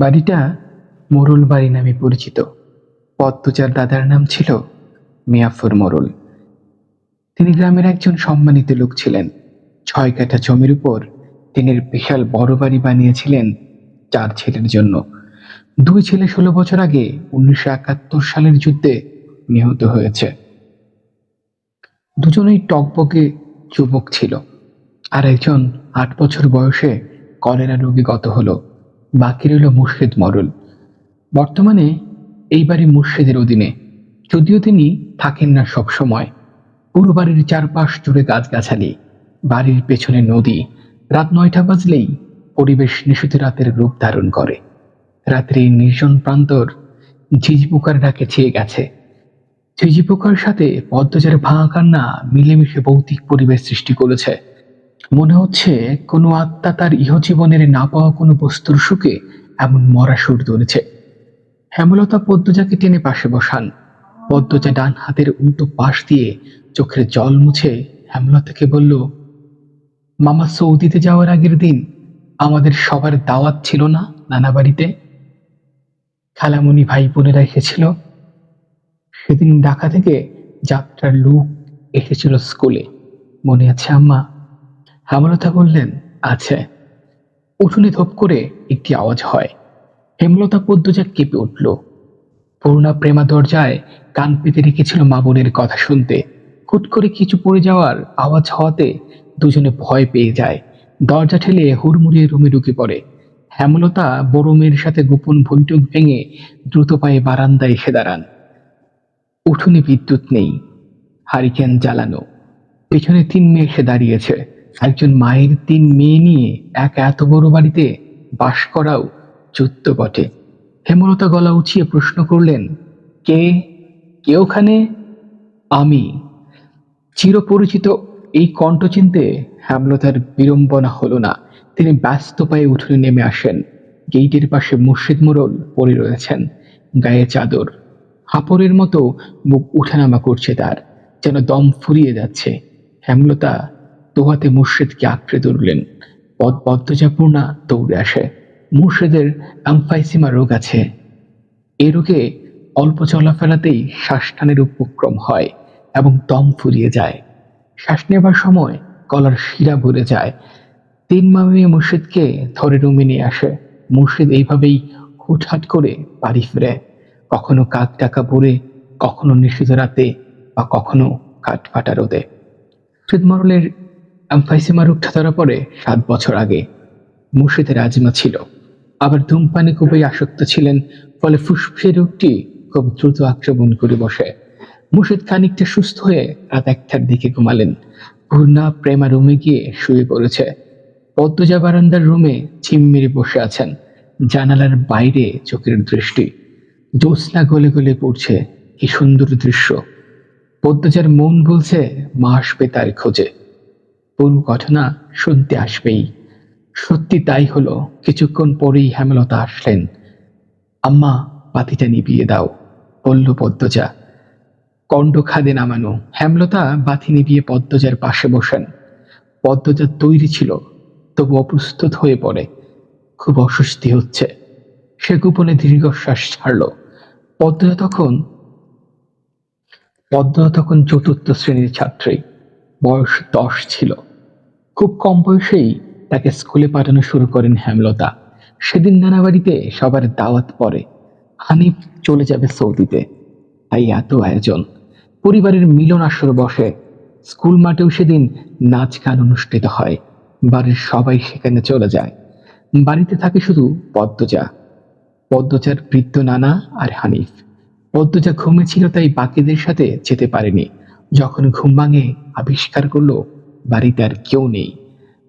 বাড়িটা মোরল বাড়ি নামে পরিচিত। পদ্মচার দাদার নাম ছিল মিয়াফর মোরল। তিনি গ্রামের একজন সম্মানিত লোক ছিলেন। ছয় কাঠা জমির উপর তিনি বিশাল বড় বাড়ি বানিয়েছিলেন চার ছেলের জন্য। দুই ছেলে ষোলো বছর আগে উনিশশো একাত্তর সালের যুদ্ধে নিহত হয়েছে। দুজনেই টকবকে যুবক ছিল। আর একজন আট বছর বয়সে কলেরা রোগে গত হলো। বাকি রইল মুর্শিদ মরল। বর্তমানে এই বাড়ি মুর্শিদের অধীনে। যদিও তিনি থাকেন না সব সময় পুরো বাড়ির চারপাশ জুড়ে গাছগাছালি। বাড়ির পেছনে নদী। রাত নয়টা বাজলেই পরিবেশ নিশুতি রাতের রূপ ধারণ করে। রাত্রি নির্জন প্রান্তর ঝিঝি পোকার ডাকে ছেয়ে গেছে। ঝিঝি পোকার সাথে পদ্মজার ভাঙা কান্না মিলেমিশে ভৌতিক পরিবেশ সৃষ্টি করেছে। মনে হচ্ছে কোনো আত্মা তার ইহজীবনের না পাওয়া কোনো বস্তুর সুখে এমন মরা সুর ধরেছে হেমলতা পদ্মজাকে টেনে পাশে বসান। পদ্মজা ডান হাতের উল্টো পাশ দিয়ে চোখের জল মুছে হেমলতাকে বলল, মামা সৌদিতে যাওয়ার আগের দিন আমাদের সবার দাওয়াত ছিল না নানা বাড়িতে? খালামণি ভাই বোনেরা এসেছিল। সেদিন ঢাকা থেকে যাত্রার লোক এসেছিল স্কুলে। মনে আছে আম্মা? হেমলতা বললেন আছে উঠোনে ধপ করে একটি আওয়াজ হয়। হেমলতা পদ্মজা কেঁপে উঠল। পূর্ণা প্রেমা দরজায় কান পেতে রেখেছিল মা বোনের কথা শুনতে। হুট করে কিছু পড়ে যাওয়ার আওয়াজ হওয়াতে দুজনে ভয় পেয়ে যায়। দরজা ঠেলে হুড়মুড়িয়ে রুমে ঢুকে পড়ে। হেমলতা বড় মেয়ের সাথে গোপন বৈঠক ভেঙে দ্রুত পায়ে বারান্দায় এসে দাঁড়ান। উঠোনে বিদ্যুৎ নেই। হারিকেন জ্বালানো। পেছনে তিন মেয়ে এসে দাঁড়িয়েছে। একজন মায়ের তিন মেয়ে নিয়ে এক এত বড় বাড়িতে বাস করাও যুদ্ধ বটে। হেমলতা গলা উঁচিয়ে প্রশ্ন করলেন, কে? কে ওখানে? আমি। চিরপরিচিত এই কণ্ঠ চিনতে হেমলতার বিড়ম্বনা হলো না। তিনি ব্যস্ত পায়ে উঠোনে নেমে আসেন। গেইটের পাশে মুর্শিদ মোড়ল পড়ে রয়েছেন, গায়ে চাদর। হাপড়ের মতো মুখ উঠানামা করছে তার, যেন দম ফুরিয়ে যাচ্ছে। হেমলতা দোহাতে মুর্শিদকে আঁকড়ে ধরলেন। পদ পদ্মজাপূর্ণা দৌড়ে আসে। মুর্শিদের অ্যাম্ফাইসিমা রোগ আছে। এ রোগে অল্প চলাফেরাতেই শ্বাসটানের উপক্রম হয় এবং দম ফুরিয়ে যায়। শ্বাস নেবার সময় কলার শিরা ভরে যায়। তিন মামি মুর্শিদকে ধরে রুমে নিয়ে আসে। মুর্শিদ এইভাবেই হুটহাট করে বাড়ি ফিরে। কখনো কাক টাকা ভরে, কখনো নিষিদ্ধ রাতে বা কখনো কাঠ ফাটা রোদে। মরলের অ্যাম্ফাইসিমা রোগটা ধরা পড়ে সাত বছর আগে মুর্শিদের আজমা ছিল। আবার ধূমপানে খুবই আসক্ত ছিলেন, ফলে ফুসফুসের রোগটি খুব দ্রুত আক্রমণ করে বসে। মুর্শিদ খানিকটা সুস্থ হয়ে রাত একটার দিকে ঘুমালেন। পূর্ণা প্রেমা রুমে গিয়ে শুয়ে পড়েছে। পদ্মজা বারান্দার রুমে ঝিম মেরে বসে আছেন। জানালার বাইরে চোখের দৃষ্টি। জ্যোৎস্না গলে গলে পড়ছে, কি সুন্দর দৃশ্য। পদ্মজার মন বলছে, মা আসবে তার খোঁজে। পুরো ঘটনা শুনতে আসবেই। সত্যি তাই হলো, কিছুক্ষণ পরেই হেমলতা আসলেন। আম্মা, বাতিটা নিভিয়ে দাও, বলল পদ্মজা। কণ্ড খাদে নামানো, হেমলতা বাতি নিভিয়ে পদ্মজার পাশে বসেন। পদ্মজা তৈরি ছিল, তবু অপ্রস্তুত হয়ে পড়ে। খুব অস্বস্তি হচ্ছে। সে গোপনে দীর্ঘশ্বাস ছাড়ল। পদ্মজা তখন পদ্মজা তখন চতুর্থ শ্রেণির ছাত্রী। বয়স দশ ছিল। খুব কম বয়সেই তাকে স্কুলে পাঠানো শুরু করেন হেমলতা। সেদিন নানা বাড়িতে সবার দাওয়াত পড়ে। হানিফ চলে যাবে সৌদিতে। তাই এত আয়োজন। পরিবারের মিলন আসর বসে। স্কুল মাঠেও সেদিন নাচ গান অনুষ্ঠিত হয়। বাড়ির সবাই সেখানে চলে যায়। বাড়িতে থাকে শুধু পদ্মজা। পদ্মজার বৃদ্ধ নানা আর হানিফ। পদ্মজা ঘুমেছিল তাই বাকিদের সাথে যেতে পারেনি। যখন ঘুম ভাঙে আবিষ্কার করল বাড়িতে আর কেউ নেই।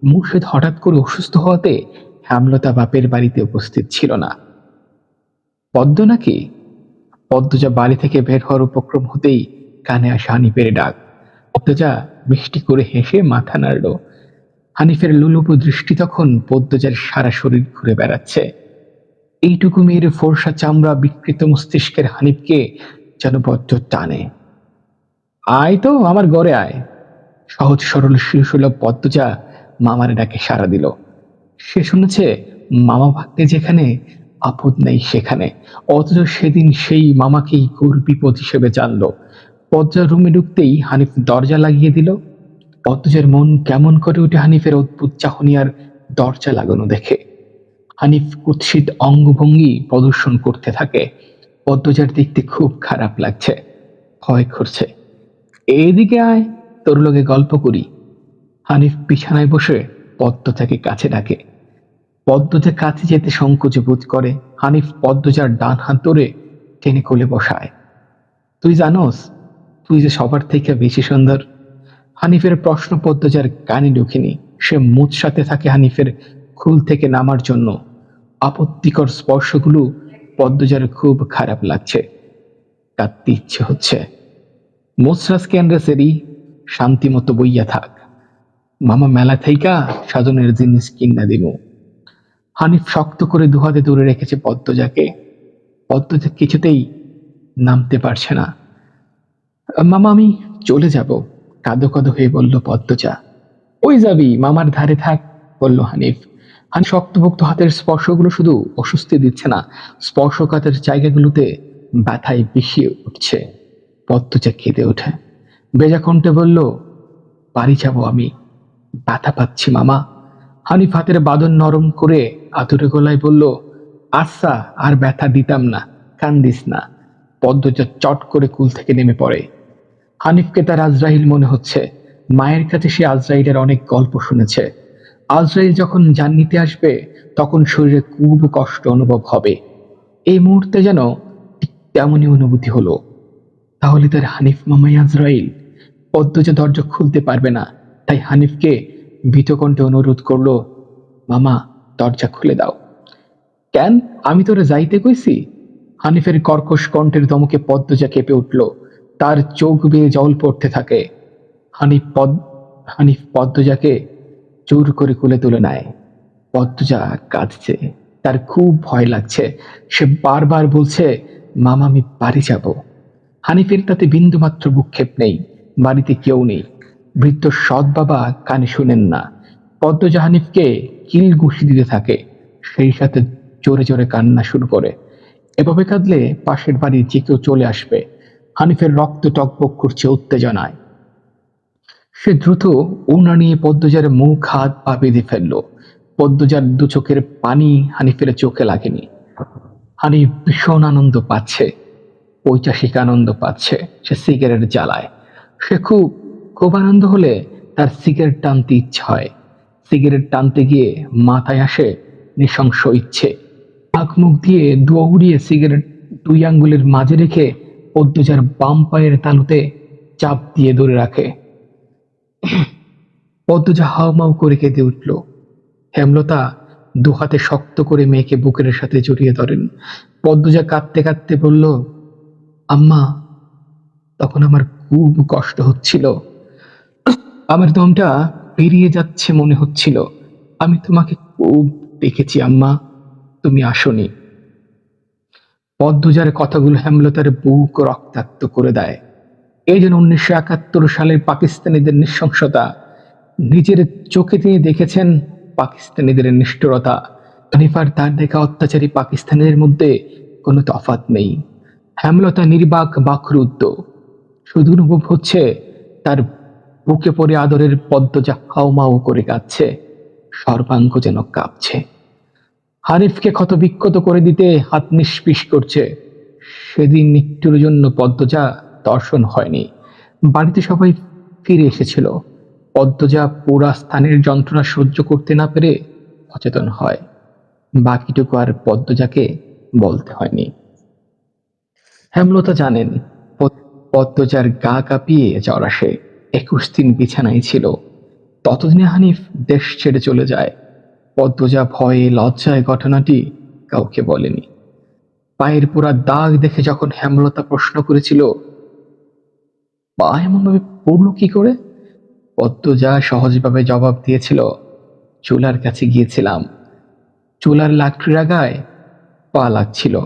মুর্শিদ হঠাৎ করে অসুস্থ হওয়াতে হেমলতা বাপের বাড়িতে উপস্থিত ছিল না। পদ্ম নাকি? পদ্মজা বাড়ি থেকে বের হওয়ার উপক্রম হতেই কানে আসে হানিফের ডাক। পদ্মজা মিষ্টি করে হেসে মাথা নাড়ল। হানিফের লুলুপু দৃষ্টি তখন পদ্মজার সারা শরীর ঘুরে বেড়াচ্ছে। এইটুকু মেয়ের ফোরসা চামড়া বিকৃত মস্তিষ্কের হানিফকে যেন বড্ড টানে। আয় তো, আমার গড়ে আয়। সহজ সরল শিশুসুলভ পদ্মজা মামার ডাকে সাড়া দিল। সে শুনেছে, মামা ভাগ্নে যেখানে, আপদ নেই সেখানে। অথচ সেদিন সেই মামাকেই ঘোর বিপদ হিসেবে জানলো। পদ্মার রুমে ঢুকতেই হানিফ দরজা লাগিয়ে দিল। পদ্মজার মন কেমন করে উঠে হানিফের অদ্ভুত চাহনি আর দরজা লাগানো দেখে। হানিফ কুৎসিত অঙ্গভঙ্গি প্রদর্শন করতে থাকে। পদ্মজার দেখতে খুব খারাপ লাগছে। ভয় করছে। এইদিকে আয়। তোর লগে গল্প করি। হানিফ বিছানায় বসে পদ্ম পদ্মজাকে কাছে ডাকে। পদ্ম পদ্মজা কাছে যেতে সংকোচ বোধ করে। হানিফ পদ্মজার ডান হাত ধরে টেনে কোলে বসায়। তুই জানোস, তুই যে সবার থেকে বেশি সুন্দর। হানিফের প্রশ্ন পদ্মজার কানে ঢুকেনি। সে মুচসাতে থাকে হানিফের খুল থেকে নামার জন্য। আপত্তিকর স্পর্শগুলো পদ্মজার খুব খারাপ লাগছে। কাঁদতে ইচ্ছে হচ্ছে। মোসরাস ক্যান্ডাসেরই শান্তি মতো বইয়া থাক। মামা মেলা থাইকা সাধনের জিনিস কিনা দিব। হানিফ শক্ত করে দুহাতে দূরে রেখেছে পদ্মজাকে। পদ্মজা কিছুতেই নামতে পারছে না। মামা, আমি চলে যাব, কাঁদো কাঁদো হয়ে বলল পদ্মজা। ওই যাবি, মামার ধারে থাক, বলল হানিফ। হানিফ শক্তভুক্ত হাতের স্পর্শগুলো শুধু অস্বস্তি দিচ্ছে না, স্পর্শকাতের জায়গাগুলোতে ব্যথায় বিষিয়ে উঠছে। পদ্মজা কেঁদে ওঠে। বেজা কণ্ঠে বলল, বাড়ি যাব আমি। ব্যথা পাচ্ছি মামা। হানিফ হাতের বাদন নরম করে আতুরে গলায় বলল আচ্ছা আর ব্যথা দিতাম না, কান্দিস না। পদ্মজা চট করে কুল থেকে নেমে পড়ে। হানিফকে তার আজরাইল মনে হচ্ছে। মায়ের কাছে সে আজরাইলের অনেক গল্প শুনেছে। আজরাইল যখন জান নিতে আসবে, তখন শরীরে খুব কষ্ট অনুভব হবে। এই মুহূর্তে যেন তেমনই অনুভূতি হলো। তাহলে তার হানিফ মামাই আজরাইল পদ্মজা দরজা খুলতে পারবে না। তাই হানিফকে ভীতকণ্ঠে অনুরোধ করল, মামা, দরজা খুলে দাও। কেন? আমি তোরে যাইতে কইছি? হানিফের কর্কশ কণ্ঠের দমকে পদ্মজা কেঁপে উঠল। তার চোখ বেয়ে জল পড়তে থাকে। হানিফ পদ, হানিফ পদ্মজাকে জোর করে কুলে তুলে নেয়। পদ্মজা কাঁদছে। তার খুব ভয় লাগছে। সে বারবার বলছে, মামা, আমি বাড়ি যাব। হানিফের তাতে বিন্দুমাত্র বুক্ষেপ নেই। বাড়িতে কেউ নেই। বৃদ্ধ সৎ বাবা কানে শুনেন না। পদ্মজা হানিফকে কিল ঘুষি দিতে থাকে। সেই সাথে জোরে জোরে কান্না শুরু করে। এভাবে কাঁদলে পাশের বাড়ির যে কেউ চলে আসবে। হানিফের রক্ত টকবক করছে উত্তেজনায়। সে দ্রুত উনা নিয়ে পদ্মজার মুখ, হাত পা বেঁধে ফেলল। পদ্মজার দু চোখের পানি হানিফের চোখে লাগেনি। হানিফ ভীষণ আনন্দ পাচ্ছে। ঐতিহাসিক আনন্দ পাচ্ছে। সে সিগারেট জ্বালায়। সে খুব খুব আনন্দ হলে তার সিগারেট টানতে ইচ্ছে হয়। সিগারেট টানতে গিয়ে মাথায় আসে নৃশংস ইচ্ছে। নাক মুখ দিয়ে দোয়া উড়িয়ে সিগারেট দুই আঙ্গুলের মাঝে রেখে পদ্মজার বাম পায়ের তালুতে চাপ দিয়ে ধরে রাখে। পদ্মজা হাওমাও করে কেঁদে উঠল। হেমলতা দু হাতে শক্ত করে মেয়েকে বুকের সাথে জড়িয়ে ধরেন। পদ্মজা কাঁদতে কাঁদতে বলল, আম্মা, তখন আমার খুব কষ্ট হচ্ছিল। আমার দমটা পেরিয়ে যাচ্ছে মনে হচ্ছিল। আমি তোমাকে খুব দেখেছি, আম্মা। তুমি আসনি। পদ্মজার কথাগুলো হেমলতার বুক রক্তাক্ত করে দেয়। এই জন্য উনিশশো একাত্তর সালের পাকিস্তানিদের নৃশংসতা। নিজের চোখে তিনি দেখেছেন পাকিস্তানিদের নিষ্ঠুরতা। হানিফার তার দেখা অত্যাচারী পাকিস্তানিদের মধ্যে কোনো তফাত নেই। হেমলতা নির্বাক, বাকরুদ্ধ। শুধু অনুভব হচ্ছে, তার বুকে পড়ে আদরের পদ্মজা হাওমাও করে কাঁদছে, সর্বাঙ্গ যেন কাঁপছে। হানিফকে ক্ষত বিক্ষত করে দিতে হাত নিষ্পিস করছে। সেদিন মৃত্যুর জন্য পদ্মজা দর্শন হয়নি। বাড়িতে সবাই ফিরে এসেছিল। পদ্মজা পুরা স্থানের যন্ত্রণা সহ্য করতে না পেরে অচেতন হয়। বাকিটুকু আর পদ্মজাকে বলতে হয়নি। হেমলতা জানেন পদ্মজার গা কাঁপিয়ে জ্বর আসে। একুশ দিন বিছানায় ছিল। ততদিনে হানিফ দেশ ছেড়ে চলে যায়। পদ্মজা ভয়ে লজ্জায় ঘটনাটি কাউকে বলেনি। পায়ের পোড়া দাগ দেখে যখন হেমলতা প্রশ্ন করেছিল পা এমনভাবে পড়ল কি করে? পদ্মজা সহজভাবে জবাব দিয়েছিল, চুলার কাছে গিয়েছিলাম। চুলার লাকড়ি রাগায় পা লাগছিল।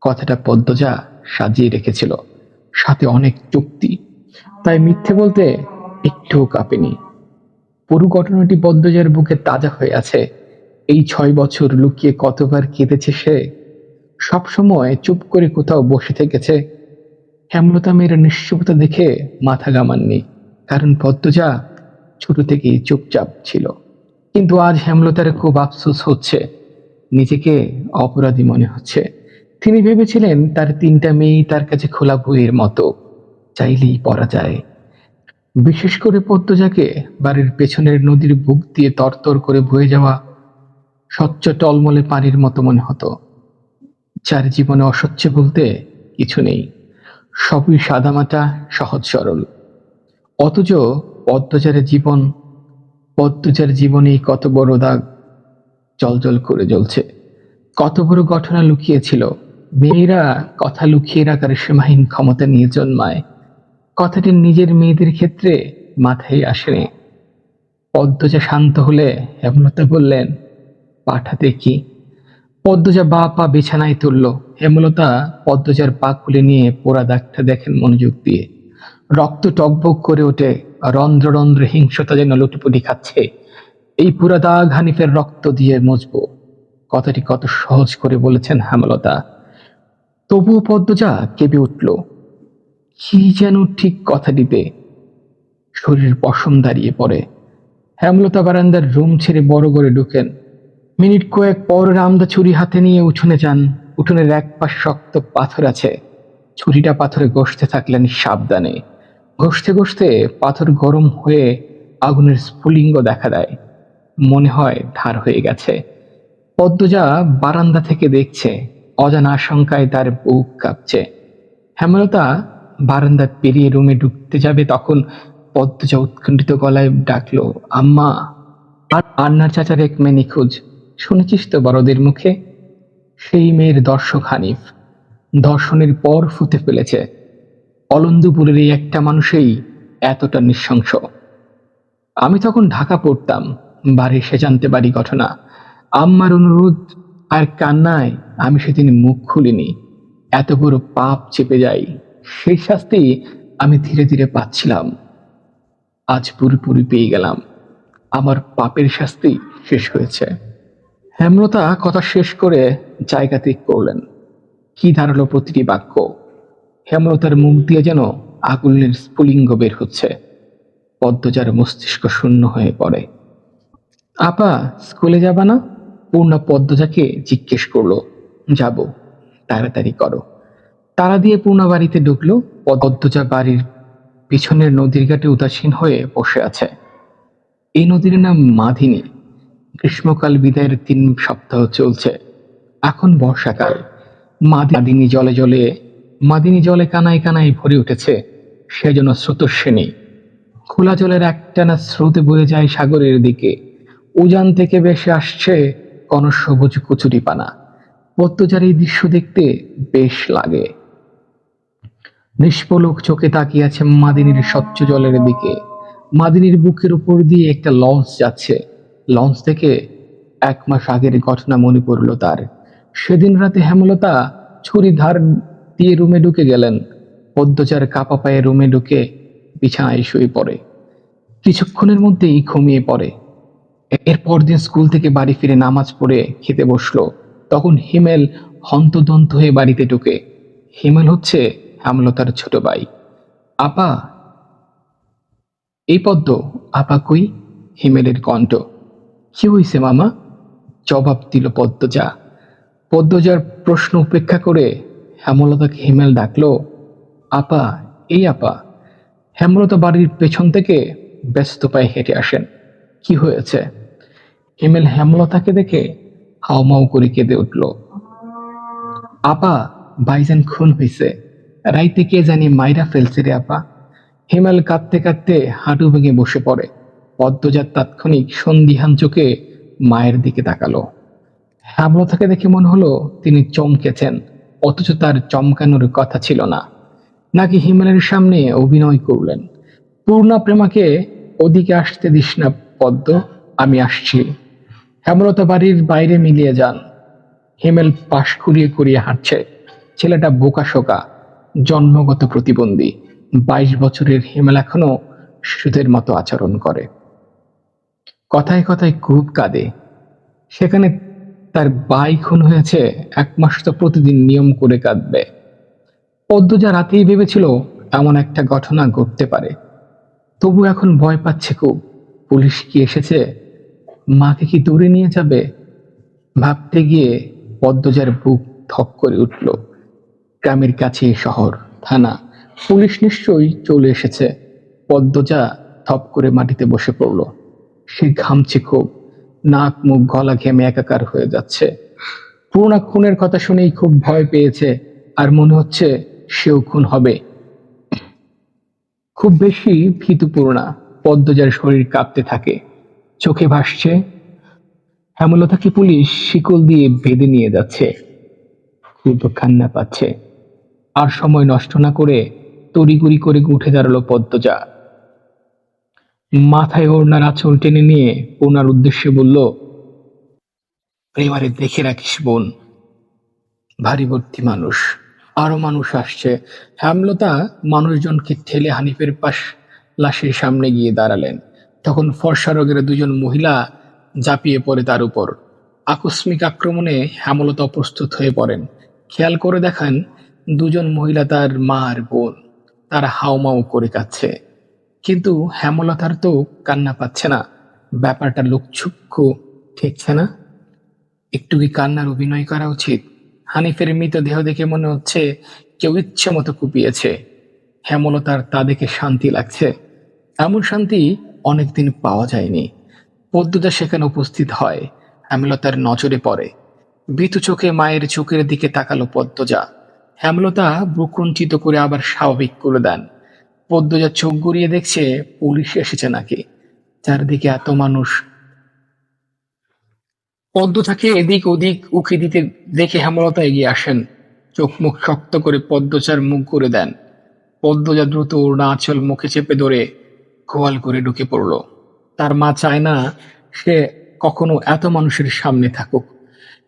কথাটা পদ্মজা সাজিয়ে রেখেছিল। সাথে অনেক চুক্তি। তাই মিথ্যে বলতে একটুও কাঁপেনি। পুরো ঘটনাটি পদ্মজার বুকে তাজা হয়ে আছে। এই ছয় বছর লুকিয়ে কতবার কেঁদেছে সে? সবসময় চুপ করে কোথাও বসে থেকেছে। হেমলতা মেয়ের নিশ্চুপতা দেখে মাথা গামাননি কারণ পদ্মজা ছোট থেকেই চুপচাপ ছিল। কিন্তু আজ হেমলতার খুব আফসোস হচ্ছে, নিজেকে অপরাধী মনে হচ্ছে। তিনি ভেবেছিলেন তার তিনটা মেয়েই তার কাছে খোলা বইয়ের মতো, চাইলেই পড়া যায়। বিশেষ করে পদ্মজাকে বাড়ির পেছনের নদীর বুক দিয়ে তরতর করে বয়ে যাওয়া স্বচ্ছ টলমলে পানির মতো মনে হতো। যার জীবনে অস্বচ্ছ বলতে কিছু নেই। সবই সাদামাটা, সহজ সরল। অথচ পদ্মচারের জীবন পদ্মচার জীবনেই কত বড় দাগ, জলজল করে জ্বলছে। কত বড় ঘটনা লুকিয়েছিল মেয়েরা কথা লুকিয়ে রাখার সীমাহীন ক্ষমতা নিয়ে জন্মায়। কথাটি নিজের মেয়েদের ক্ষেত্রে মাথায় আসেনি। পদ্মজা শান্ত হলে হেমলতা বললেন, পাঠাতে কি? পদ্মজা বা পা বিছানায় তুলল। হেমলতা পদ্মজার পা খুলে নিয়ে পোড়া দাগটা দেখেন মনোযোগ দিয়ে। রক্ত টকবক করে ওঠে। রন্ধ্র রন্ধ্র হিংসতা যেন লুটিপুটি খাচ্ছে। এই পুরা দাগ হানিফের রক্ত দিয়ে মুছবো কথাটি কত সহজ করে বলেছেন হেমলতা। তবুও পদ্মজা কেঁপে উঠল। কি যেন ঠিক কথা দিতে শরীর পশম দাঁড়িয়ে পড়ে। হেমলতা বারান্দার রুম ছেড়ে বড় করে ঢুকেন। মিনিট কয়েক পর রামদা ছুরি হাতে নিয়ে উঠোনে যান। উঠোনের এক পাশ শক্ত পাথর আছে। ছুরিটা পাথরে ঘষতে থাকলেন সাবধানে। ঘষতে ঘষতে পাথর গরম হয়ে আগুনের স্ফুলিঙ্গ দেখা দেয়। মনে হয় ধার হয়ে গেছে। পদ্মজা বারান্দা থেকে দেখছে। অজানা আশঙ্কায় তার বুক কাঁপছে। হেমলতা বারান্দা পেরিয়ে রুমে ঢুকতে যাবে তখন পদ্মজা উৎকণ্ঠিত গলায় ডাকলো, আম্মা, আর আন্নার চাচার এক মেয়ে নিখোঁজ। শুনেছিস তো বড়দের মুখে? সেই মেয়ের দর্শক হানিফ। দর্শনের পর ফুতে ফেলেছে। অলন্দুপুরের এই একটা মানুষই এতটা নৃশংস। আমি তখন ঢাকা পড়তাম বাড়ি সে জানতে পারি ঘটনা। আম্মার অনুরোধ আর কান্নায় আমি সেদিন মুখ খুলিনি। এত বড় পাপ চেপে যাই, সেই শাস্তি আমি ধীরে ধীরে পাচ্ছিলাম। আজ পুরোপুরি পেয়ে গেলাম। আমার পাপের শাস্তি শেষ হয়েছে। হেমলতা কথা শেষ করে জায়গা ত্যাগ করলেন। কি ধারালো প্রতিটি বাক্য। হেমলতার মুখ দিয়ে যেন আগুনের স্ফুলিঙ্গ বের হচ্ছে। পদ্মজার মস্তিষ্ক শূন্য হয়ে পড়ে। আপা, স্কুলে যাবা না? পূর্ণা পদ্মজাকে জিজ্ঞেস করল, যাব, তাড়াতাড়ি করো। তারা দিয়ে পূর্ণা বাড়িতে ঢুকলো, পদ্মজা বাড়ির পিছনের নদীর ঘাটে উদাসীন হয়ে বসে আছে। এই নদীর নাম মাধিনী। গ্রীষ্মকাল বিদায়ের তিন সপ্তাহ চলছে। এখন বর্ষাকাল। মাদিনী জলে জলে মাদিনী জলে কানায় কানায় ভরে উঠেছে। সেজন্য স্রোতস্বিনী। খোলা জলের একটানা স্রোতে বয়ে যায় সাগরের দিকে। উজান থেকে ভেসে আসছে কোন সবুজ কচুরি পানা পদ্মচার এই দৃশ্য দেখতে বেশ লাগে। নিষ্পলক চোখে তাকিয়ে মাদিনীর স্বচ্ছ জলের দিকে। মাদিনীর বুকের উপর দিয়ে একটা লঞ্চ যাচ্ছে। লঞ্চ থেকে এক মাস আগের ঘটনা মনে পড়ল তার। সেদিন রাতে হেমলতা ছুরি ধার দিয়ে রুমে ঢুকে গেলেন। পদ্মচার কাপা পায়ে রুমে ঢুকে বিছানায় শুয়ে পড়ে। কিছুক্ষণের মধ্যেই ঘুমিয়ে পড়ে। এর পরদিন স্কুল থেকে বাড়ি ফিরে নামাজ পড়ে খেতে বসল। তখন হিমেল হন্তদন্ত হয়ে বাড়িতে ঢুকে। হিমেল হচ্ছে হেমলতার ছোট ভাই। আপা, এই পদ্ম, আপা কই? হিমেলের কণ্ঠ। কি হইছে মামা? জবাব দিল পদ্মজা। পদ্মজার প্রশ্ন উপেক্ষা করে হেমলতাকে হিমেল ডাকলো, আপা, এই আপা, হেমলতা বাড়ির পেছন থেকে ব্যস্ত পায়ে হেঁটে আসেন। কি হয়েছে? হিমেল হেমলতাকে দেখে হাওমাও করে কেঁদে উঠল। আপা ভাইজান খুন হইছে। রাইতে কে জানি মাইরা ফেলছে রে আপা। হিমেল কাঁদতে কাঁদতে হাঁটু ভেঙে বসে পড়ে। পদ্মজাত তাৎক্ষণিক সন্দিহান চোখে মায়ের দিকে তাকালো। হেমলতাকে দেখে মনে হলো তিনি চমকেছেন, অথচ তার চমকানোর কথা ছিল না। নাকি হিমেলের সামনে অভিনয় করলেন। পূর্ণা প্রেমাকে ওদিকে আসতে দিস না পদ্ম, আমি আসছি। হেমলতা বাড়ির বাইরে মিলিয়ে যান। হিমেল পাশ খুঁড়িয়ে খুঁড়িয়ে হাঁটছে। ছেলেটা বোকা শোকা জন্মগত প্রতিবন্ধী। বাইশ বছরের হিমেল এখনও শিশুদের মতো আচরণ করে। কথায় কথায় খুব কাঁদে। সেখানে তার বাই খুন হয়েছে, এক মাস তো প্রতিদিন নিয়ম করে কাঁদবে। পদ্মজা রাতেই ভেবেছিল এমন একটা ঘটনা ঘটতে পারে। তবু এখন ভয় পাচ্ছে খুব। পুলিশ কি এসেছে? মাকে কি দূরে নিয়ে যাবে? ভাবতে গিয়ে পদ্মজার বুক ধক করে উঠল। গ্রামের কাছে শহর, থানা। পুলিশ নিশ্চয়ই চলে এসেছে। পদ্মজা থপ করে মাটিতে বসে পড়ল। সে ঘামছে খুব। নাক মুখ গলা ঘেমে একাকার হয়ে যাচ্ছে। পুরোনা খুনের কথা শুনেই খুব ভয় পেয়েছে আর মনে হচ্ছে সেও খুন হবে। খুব বেশি ভীতুপূর্ণা পদ্মজার শরীর কাঁপতে থাকে। চোখে ভাসছে। হেমলতাকে পুলিশ শিকল দিয়ে বেঁধে নিয়ে যাচ্ছে? খুব কান্না পাচ্ছে। আর সময় নষ্ট না করে তড়িগুড়ি করে উঠে দাঁড়াল পদ্মজা। মাথায় ওড়নার আঁচল টেনে নিয়ে ওনার উদ্দেশ্যে বলল, এবারে দেখে রাখিস বোন, ভারী ভর্তি মানুষ, আরও মানুষ আসছে। হেমলতা মানুষজনকে ঠেলে হানিফের পাশ, লাশের সামনে গিয়ে দাঁড়ালেন। তখন ফর্সা রোগের দুজন মহিলা ঝাঁপিয়ে পড়ে তার উপর। আকস্মিক আক্রমণে হেমলতা প্রস্তুত হয়ে পড়েন। খেয়াল করে দেখেন, দুজন মহিলা তার মা আর বোন। তারা হাওমাও করে কাচ্ছে কিন্তু হেমলতার তো কান্না পাচ্ছে না। ব্যাপারটা লোকচক্ষু ঠেকছে না। একটু কি কান্নার অভিনয় করা উচিত? হানিফের মৃতদেহ দেখে মনে হচ্ছে কেউ ইচ্ছে মতো কুপিয়েছে। হেমলতার তা দেখে শান্তি লাগছে। এমন শান্তি অনেকদিন পাওয়া যায়নি। পদ্মতা সেখানে উপস্থিত হয়। হেমলতার নজরে পড়ে। ভীতু চোখে মায়ের চোখের দিকে তাকালো পদ্মজা। হেমলতা ভ্রুকুঞ্চিত করে আবার স্বাভাবিক করে দেন। পদ্মজা চোখ গড়িয়ে দেখছে পুলিশ এসেছে নাকি। চারদিকে এত মানুষ। পদ্মটাকে এদিক ওদিক উকি দিতে দেখে হেমলতা এগিয়ে আসেন। চোখ মুখ শক্ত করে পদ্মচার মুখ করে দেন। পদ্মজা দ্রুত ওড়না আঁচল মুখে চেপে ধরে গোয়াল করে ঢুকে পড়ল। তার মা চায় না সে কখনো এত মানুষের সামনে থাকুক।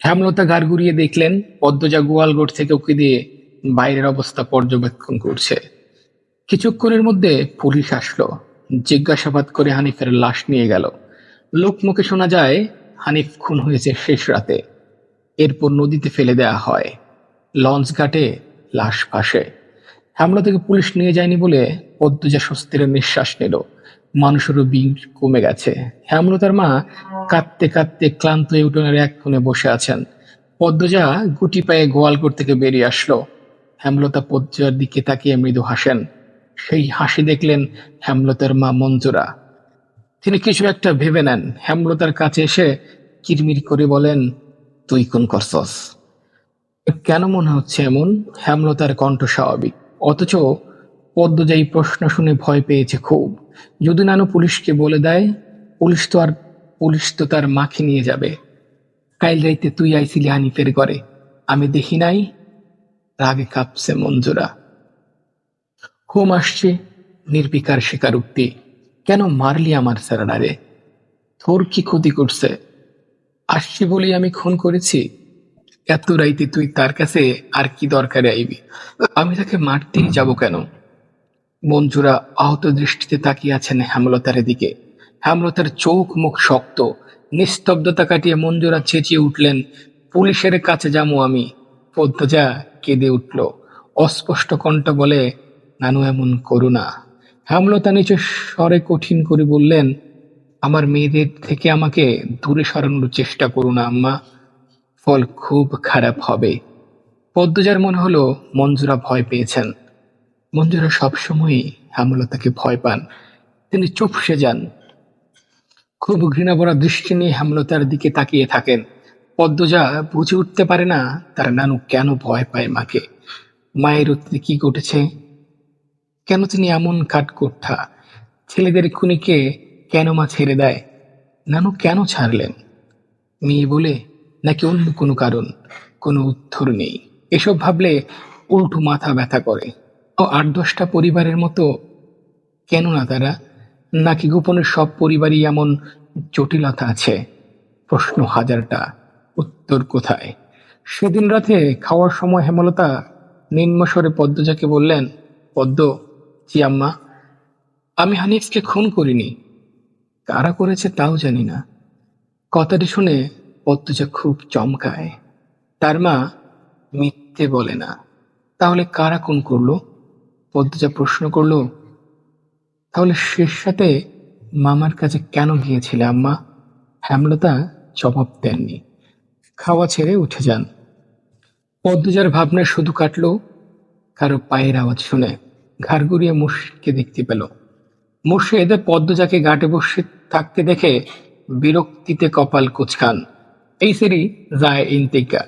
হেমলতা গাড় ঘুরিয়ে দেখলেন, পদ্মজা গোয়ালগড় থেকে উকি দিয়ে বাইরের অবস্থা পর্যবেক্ষণ করছে। কিছুক্ষণের মধ্যে পুলিশ আসলো। জিজ্ঞাসাবাদ করে হানিফের লাশ নিয়ে গেল। লোক মুখে শোনা যায়, হানিফ খুন হয়েছে শেষ রাতে। এরপর নদীতে ফেলে দেয়া হয়। লঞ্চ ঘাটে লাশ ভাসে। হামলা থেকে পুলিশ নিয়ে যায়নি বলে পদ্মজা স্বস্তির নিঃশ্বাস নিল। মানুষেরও ভিড় কমে গেছে। হেমলতার মা কাঁদতে কাঁদতে ক্লান্ত হয়ে উঠোনের এক কোণে বসে আছেন। পদ্মজা গুটি পায়ে গোয়ালঘর থেকে বেরিয়ে আসলো। হেমলতা পদ্মজার দিকে তাকিয়ে মৃদু হাসেন। সেই হাসি দেখলেন হেমলতার মা মঞ্জুরা। তিনি কিছু একটা ভেবে নেন। হেমলতার কাছে এসে কিরমির করে বলেন, তুই কোন করছস? কেন মনে হচ্ছে এমন? হেমলতার কণ্ঠ স্বাভাবিক। অথচ পদ্মজা এই প্রশ্ন শুনে ভয় পেয়েছে খুব। যদি নানু পুলিশকে বলে দেয়, পুলিশ তো আর, পুলিশ তো তার মাকে নিয়ে যাবে। কাইল রাইতে তুই আইছিলি হানিফের ঘরে। আমি দেখি নাই, রাগে কাঁপছে মঞ্জুরা। হুম আসছে নির্বিকার স্বীকারোক্তি কেন মারলি আমার স্যারাডারে তোর কি ক্ষতি করছে? আসছি বলেই আমি খুন করেছি? এত রাইতে তুই তার কাছে আর কি দরকারে আইবি? আমি তাকে মারতেই যাব কেন? মঞ্জুরা আহত দৃষ্টিতে তাকিয়ে আছেন হেমলতার দিকে। হেমলতার চোখ মুখ শক্ত। নিস্তব্ধতা কাটিয়ে মঞ্জুরা চেঁচিয়ে উঠলেন, পুলিশের কাছে যাব আমি। পদ্মজা কেঁদে উঠল। অস্পষ্ট কণ্ঠ বলে, নানু, এমন করু না। হেমলতা নিচে স্বরে কঠিন করে বললেন, আমার মেয়েদের থেকে আমাকে দূরে সরানোর চেষ্টা করো না, আম্মা। ফল খুব খারাপ হবে। পদ্মজার মনে হলো, মঞ্জুরা ভয় পেয়েছেন। মঞ্জুরা সবসময়ই হেমলতাকে ভয় পান। তিনি চুপসে যান। খুব ঘৃণাভরা দৃষ্টি নিয়ে হেমলতার দিকে তাকিয়ে থাকেন। পদ্মজা বুঝে উঠতে পারে না, তার নানু কেন ভয় পায় মাকে? মায়ের অতীতে কি ঘটেছে? কেন তিনি এমন কাঠকোঠা? ছেলেদের খুনিকে কেন মা ছেড়ে দেয়? নানু কেন ছাড়লেন? মেয়ে বলে নাকি অন্য কোনো কারণ, কোনো উত্তর নেই। এসব ভাবলে উল্টো মাথা ব্যথা করে। ও আট দশটা পরিবারের মতো, কেন না তারা? নাকি গোপনের সব পরিবারই এমন জটিলতা আছে? প্রশ্ন হাজারটা। উত্তর কোথায়? সেদিন রাতে খাওয়ার সময় হেমলতা নিম্নস্বরে পদ্মজাকে বললেন, পদ্ম, জি আম্মা, আমি হানিফকে খুন করিনি। কারা করেছে তাও জানি না। কথাটি শুনে পদ্মজা খুব চমকায়। তার মা মিথ্যে বলে না। তাহলে কারা কোন করল? পদ্মজা প্রশ্ন করল, তাহলে শেষ সাথে মামার কাছে কেন গিয়েছিলে আম্মা? হেমলতা জবাব দেননি। খাওয়া ছেড়ে উঠে যান। পদ্মজার ভাবনা শুধু কাটল, কারও পায়ের আওয়াজ শুনে। ঘাড় ঘুরিয়ে মুর্শিদকে দেখতে পেল। মুর্শিদ পদ্মজাকে ঘাটে বসে থাকতে দেখে বিরক্তিতে কপাল কুচকান। এই সেরি যায় ইন্তিকা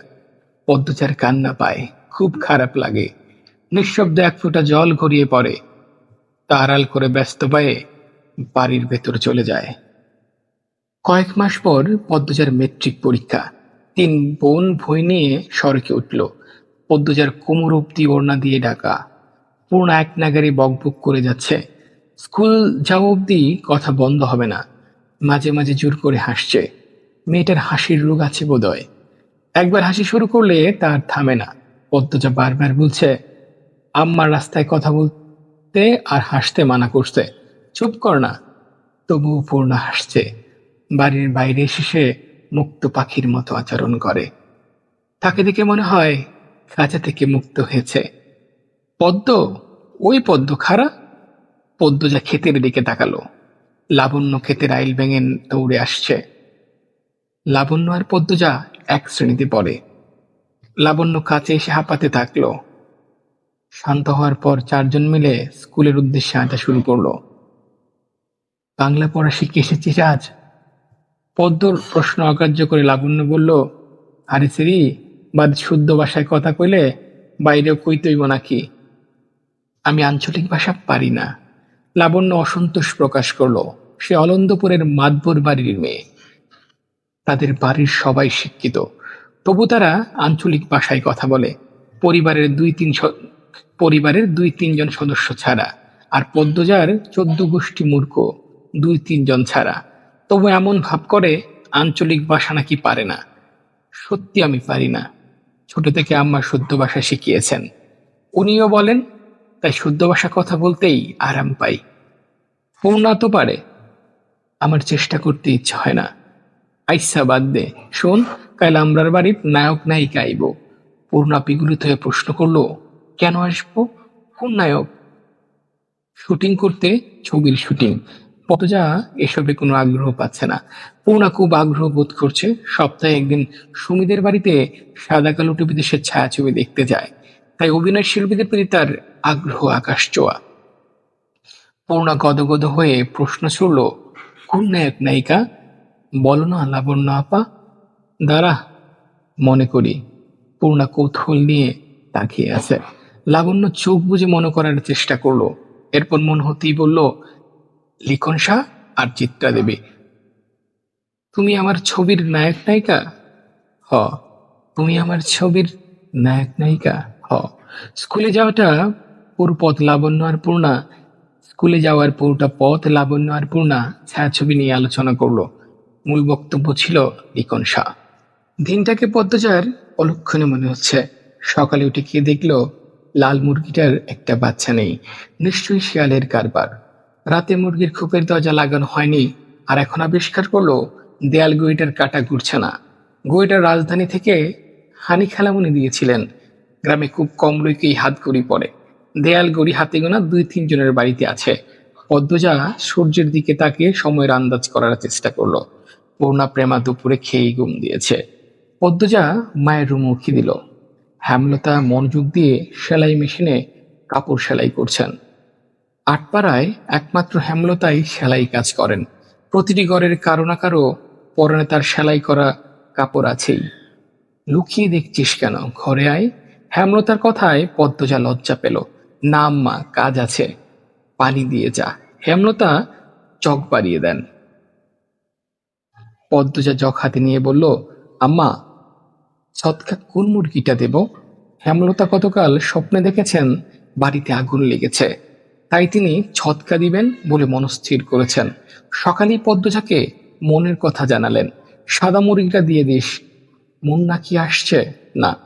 পদ্মচার কান্না পায়, খুব খারাপ লাগে। নিঃশব্দে এক ফোঁটা জল গড়িয়ে পড়ে। তা আড়াল করে ব্যস্ত পায়ে বাড়ির ভেতর চলে যায়। কয়েক মাস পর পদ্মজার মেট্রিক পরীক্ষা। তিন বোন ভই নিয়ে সড়কে উঠল। পদ্মজার কোমর অব্দি ওড়না দিয়ে ডাকা। পূর্ণ এক নাগারে বকবক করে যাচ্ছে। স্কুল যাওয়া অব্দি কথা বন্ধ হবে না। মাঝে মাঝে জোর করে হাসছে। মেয়েটার হাসির রোগ আছে বোধহয়। একবার হাসি শুরু করলে তার থামে না। পদ্মজা বারবার বলছে আম্মার রাস্তায় কথা বলতে আর হাসতে মানা করছে। চুপ কর না। তবুও পূর্ণ হাসছে। বাড়ির বাইরে এসে মুক্ত পাখির মতো আচরণ করে। তাকে দেখে মনে হয় খাঁচা থেকে মুক্ত হয়েছে। পদ্ম? ওই পদ্ম খারা পদ্ম যা ক্ষেতের দিকে তাকালো। লাবণ্য ক্ষেতের আইল ভেঙে দৌড়ে আসছে। লাবণ্য আর পদ্মজা এক শ্রেণীতে পড়ে। লাবণ্য কাছে এসে হাঁপাতে থাকল। শান্ত হওয়ার পর চারজন মিলে স্কুলের উদ্দেশ্যে হাঁটা শুরু করল। বাংলা পড়া শিখে এসেছিস আজ? পদ্মর প্রশ্ন অগ্রাহ্য করে লাবণ্য বলল, আরে সিরি, বাদ শুদ্ধ ভাষায় কথা কইলে বাইরেও কইতইব নাকি? আমি আঞ্চলিক ভাষা পারি না। লাবণ্য অসন্তোষ প্রকাশ করল। সে অলন্দপুরের মাতবর বাড়ির মেয়ে। তাদের বাড়ির সবাই শিক্ষিত। তবু তারা আঞ্চলিক ভাষায় কথা বলে। পরিবারের দুই তিন পরিবারের দুই তিনজন সদস্য ছাড়া। আর পদ্মজার চোদ্দ গোষ্ঠী মূর্খ, দুই তিনজন ছাড়া। তবু এমন ভাব করে আঞ্চলিক ভাষা নাকি পারে না। সত্যি আমি পারি না। ছোট থেকে আম্মা শুদ্ধ ভাষা শিখিয়েছেন। উনিও বলেন, তাই শুদ্ধ ভাষা কথা বলতেই আরাম পাই। পূর্ণা তো পারে। আমার চেষ্টা করতে ইচ্ছা হয় না। আইসা বাদ দে। শোন, কাল আমরার বাড়ির নায়ক নায়িকা আইব। পূর্ণা বিগুলিত হয়ে প্রশ্ন করল, কেন আসব? কোন নায়ক? শুটিং করতে ছবির শুটিং। পতজা এসবে কোনো আগ্রহ পাচ্ছে না। পূর্ণা খুব আগ্রহ বোধ করছে, সপ্তাহে একদিন সুমিদের বাড়িতে সাদা কালো সে ছায়াছবি দেখতে যায়। তাই অভিনয় শিল্পীদের প্রতি তার আগ্রহ আকাশ চোয়া পূর্ণা গদগদ হয়ে প্রশ্ন ছুড়ল, কোন নায়ক নায়িকা? বলো না, লাবণ্য আপা। দাঁড়া, মনে করি পূর্ণা কৌতূহল নিয়ে তাকিয়ে আছে। লাবণ্য চোখ বুঝে মনে করার চেষ্টা করল। এরপর মন হতেই বলল, লিখন শাহ আর চিত্রা দেবী, তুমি আমার ছবির নায়ক নায়িকা? হ, তুমি আমার ছবির নায়ক নায়িকা। হ, স্কুলে যাওয়াটা পুরো পথ লাবণ্য আর পূর্ণা। স্কুলে যাওয়ার পুরোটা পথ লাবণ্য আর পূর্ণা ছায়াছবি নিয়ে আলোচনা করল। মূল বক্তব্য ছিল লিখন শাহ। দিনটাকে পদ্মজার অলক্ষণে মনে হচ্ছে। সকালে উঠে গিয়ে দেখল, লাল মুরগিটার একটা বাচ্চা নেই। নিশ্চয়ই শিয়ালের কারবার। রাতে মুরগির খোপের দরজা লাগানো হয়নি। আর এখন আবিষ্কার করল, দেয়াল গড়িটার কাটা ঘুরছে না। গড়িটার রাজধানী থেকে হানি খেলামুনি দিয়েছিলেন। গ্রামে খুব কম লোকেই হাত গড়ি পড়ে। দেয়াল গড়ি হাতে গোনা দুই তিনজনের বাড়িতে আছে। পদ্মজা সূর্যের দিকে তাকিয়ে সময়ের আন্দাজ করার চেষ্টা করল। পূর্ণা প্রেমা দুপুরে খেয়েই ঘুম দিয়েছে। পদ্মজা মায়ের রুমুখী দিল। হেমলতা মনোযোগ দিয়ে সেলাই মেশিনে কাপড় সেলাই করছেন। আটপাড়ায় একমাত্র হেমলতাই সেলাই কাজ করেন। প্রতিটি ঘরের কারও না কারও পরনে তার সেলাই করা কাপড় আছেই। লুকিয়ে দেখছিস কেন? ঘরে আয়। হেমলতার কথায় পদ্মজা লজ্জা পেল। নাম মা, কাজ আছে। পানি দিয়ে যা। হেমলতা চক বাড়িয়ে দেন। পদ্মজা জগ হাতে নিয়ে বলল, আম্মা, সৎকা কোন মুরগিটা দেব? হেমলতা গতকাল স্বপ্নে দেখেছেন, বাড়িতে আগুন লেগেছে। তাই তিনি ছৎকা দিবেন বলে মনস্থির করেছেন। সকালেই পদ্মজাকে মনের কথা জানালেন। সাদা মুরগিটা দিয়ে দিস, মন নাকি আসছে? না।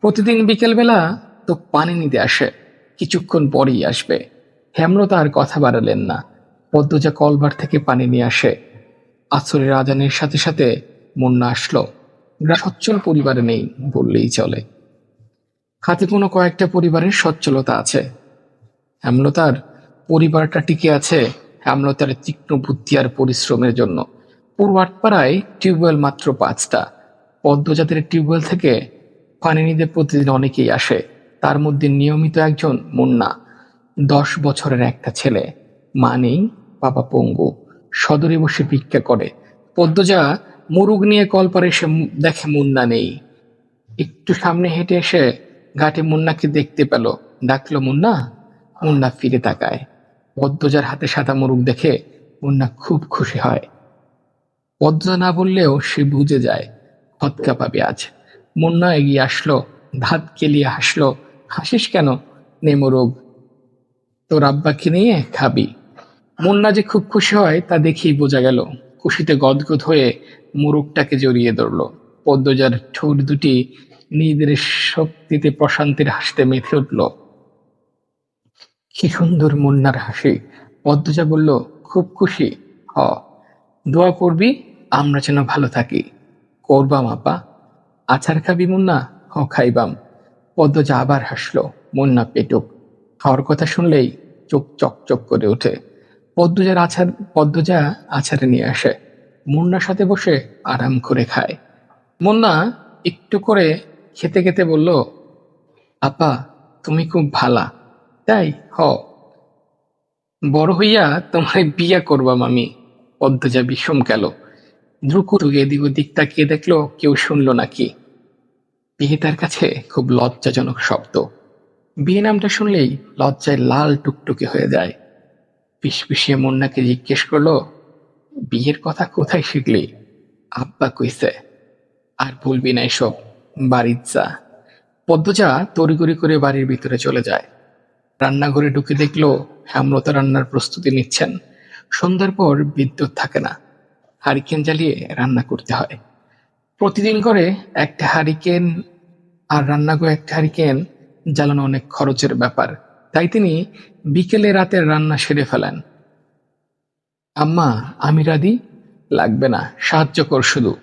প্রতিদিন বিকেলবেলা তো পানি নিতে আসে, কিছুক্ষণ পরেই আসবে। হেমলতা আর কথা বাড়ালেন না। পদ্মজা কলবার থেকে পানি নিয়ে আসে। আসরের আজানের সাথে সাথে মুন্না আসলো। সচ্ছল পরিবারে নেই বললেই চলে। হাতে কোনো কয়েকটা পরিবারের সচ্ছলতা আছে। হেমলতার পরিবারটা টিকে আছে হেমলতার তীক্ষ্ণ বুদ্ধি আর পরিশ্রমের জন্য। পুরো আটপাড়ায় টিউবওয়েল মাত্র পাঁচটা। পদ্মজাতের টিউবওয়েল থেকে পানি নিতে প্রতিদিন অনেকেই আসে। তার মধ্যে নিয়মিত একজন মুন্না। দশ বছরের একটা ছেলে। মা নেই, বাবা পঙ্গু। সদরে বসে ভিক্ষা করে। পদ্মজা মুরুগ নিয়ে কলপারে মু- দেখে মুন্না নেই। একটু সামনে হেঁটে এসে ঘাটে মুন্নাকে দেখতে পেল। ডাকলো, মুন্না? মুন্না ফিরে তাকায়। পদ্মজার হাতে সাদা মুরুগ দেখে মুন্না খুব খুশি হয়। পদ্মজা না বললেও সে বুঝে যায় হতকা পাবে আজ। মুন্না এগিয়ে আসলো, ধাত কেলিয়ে হাসলো, হাসিস কেন নে তোর আব্বাকে নিয়ে খাবি। মুন্না যে খুব খুশি হয়, তা দেখেই বোঝা গেল। খুশিতে গদগদ হয়ে মুরুগটাকে জড়িয়ে ধরল। পদ্মজার ঠোঁট দুটি নিজেদের শক্তিতে প্রশান্তির হাসতে মেতে উঠল। কি সুন্দর মুন্নার হাসি। পদ্মজা বলল, খুব খুশি। হ, দোয়া করবি, আমরা যেন ভালো থাকি। করবাম আপা আছার খাবি মুন্না? হ, খাইবাম। পদ্মজা আবার হাসলো। মুন্না পেটুক। খাওয়ার কথা শুনলেই চোখ চকচক করে ওঠে। পদ্মজার আছার পদ্মজা আছারে নিয়ে আসে। মুন্নার সাথে বসে আরাম করে খায়। মুন্না একটু করে খেতে খেতে বলল, আপা, তুমি খুব ভালা। তাই, হ। বড় হইয়া তোমার বিয়া করবাম আমি পদ্মজা বিষম গেল। দ্রুকুত এদিক ওদিক তাকিয়ে দেখল, কেউ শুনল নাকি। বিয়ে তার কাছে খুব লজ্জাজনক শব্দ। বিয়ে নামটা শুনলেই লজ্জায় লাল টুকটুকে হয়ে যায়। পিসপিসিয়ে মুন্নাকে জিজ্ঞেস করল, বিয়ের কথা কোথায় শিখলি? আব্বা কইছে, আর বলবি না এসব, বাড়ির যা পদ্মজা তড়িগড়ি করে বাড়ির ভিতরে চলে যায়। রান্নাঘরে ঢুকে দেখল হেমলতা রান্নার প্রস্তুতি নিচ্ছেন। সন্ধ্যার পর বিদ্যুৎ থাকে না, হারিকেন জ্বালিয়ে রান্না করতে হয়। প্রতিদিন করে একটা হারিকেন আর রান্না রান্নাঘরে একটা হারিকেন জ্বালানো অনেক খরচের ব্যাপার। তাই তিনি বিকেলে রাতের রান্না সেরে ফেলেন। আম্মা আমি রাদি লাগবে না, সাহায্য কর শুধু।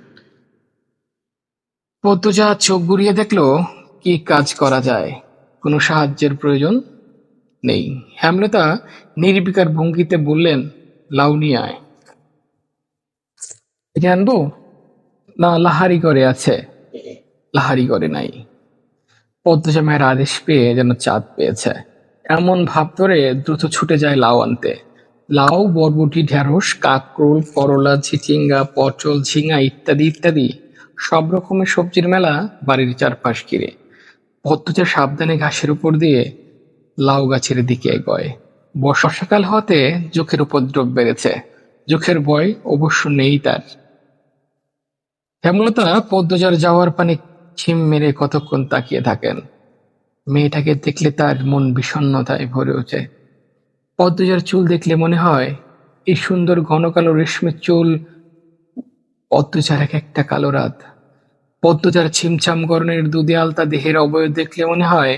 পদ্মজা চোখ ঘুরিয়ে দেখল, কি কাজ করা যায়? কোনো সাহায্যের প্রয়োজন নেই। হেমলতা নির্বিকার ভঙ্গিতে বললেন, লাউ নিয়ে আয়। এটা আনব না, লাহারি করে আছে। লাহারি করে নাই। পদ্মজা মায়ের আদেশ পেয়ে যেন চাঁদ পেয়েছে। এমন ভাব ধরে দ্রুত ছুটে যায় লাউ আনতে। লাউ, বরবটি, ঢেঁড়স, কাকরোল, করলা চিচিঙ্গা পটল, ঝিঙা ইত্যাদি ইত্যাদি, সব রকমের সবজির মেলা বাড়ির চারপাশ ঘিরে। পদ্মজা সাবধানে ঘাসের উপর দিয়ে লাউ গাছের দিকে এগোয়। বর্ষাকাল হতে চোখের উপদ্রব বেড়েছে। চোখের ভয় অবশ্য নেই তার। হেমলতা পদ্মজার যাওয়ার পানে ছিম মেরে কতক্ষণ তাকিয়ে থাকেন? মেয়েটাকে দেখলে তার মন বিষণ্ণতায় ভরে ওঠে। পদ্মজার চুল দেখলে মনে হয়, এই সুন্দর ঘন কালো রেশমের চুল পদ্মজার এক একটা কালো রাত। পদ্মজার ছিমছাম গরনের দুধে আলতা দেহের অবয়ব দেখলে মনে হয়,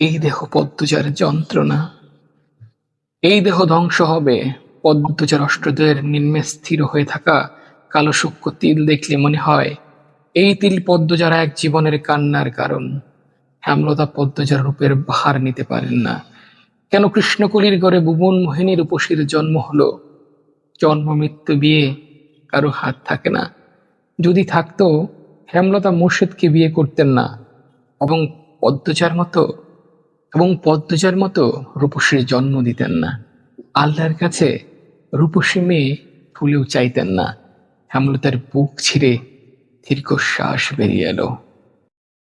এই দেহ পদ্মজার যন্ত্রণা। এই দেহ ধ্বংস হবে। পদ্মজার অষ্টদয়ের নিম্নে স্থির হয়ে থাকা কালো সূক্ষ্ম তিল দেখলে মনে হয়, এই তিল পদ্মজার এক জীবনের কান্নার কারণ। হেমলতা পদ্মজার রূপের ভার নিতে পারেন না। কেন কৃষ্ণকলির গড়ে ভুবন মোহিনীর উপসীর জন্ম হলো? জন্ম, মৃত্যু, বিয়ে কারও হাত থাকে না। যদি থাকতো, হেমলতা মুর্শিদকে বিয়ে করতেন না। এবং পদ্মজার মতো, এবং পদ্মজার মতো রূপসীর জন্ম দিতেন না। আল্লাহর কাছে রূপসী মেয়ে ফুলেও চাইতেন না। হেমলতার বুক ছিঁড়ে দীর্ঘশ্বাস বেরিয়ে এলো।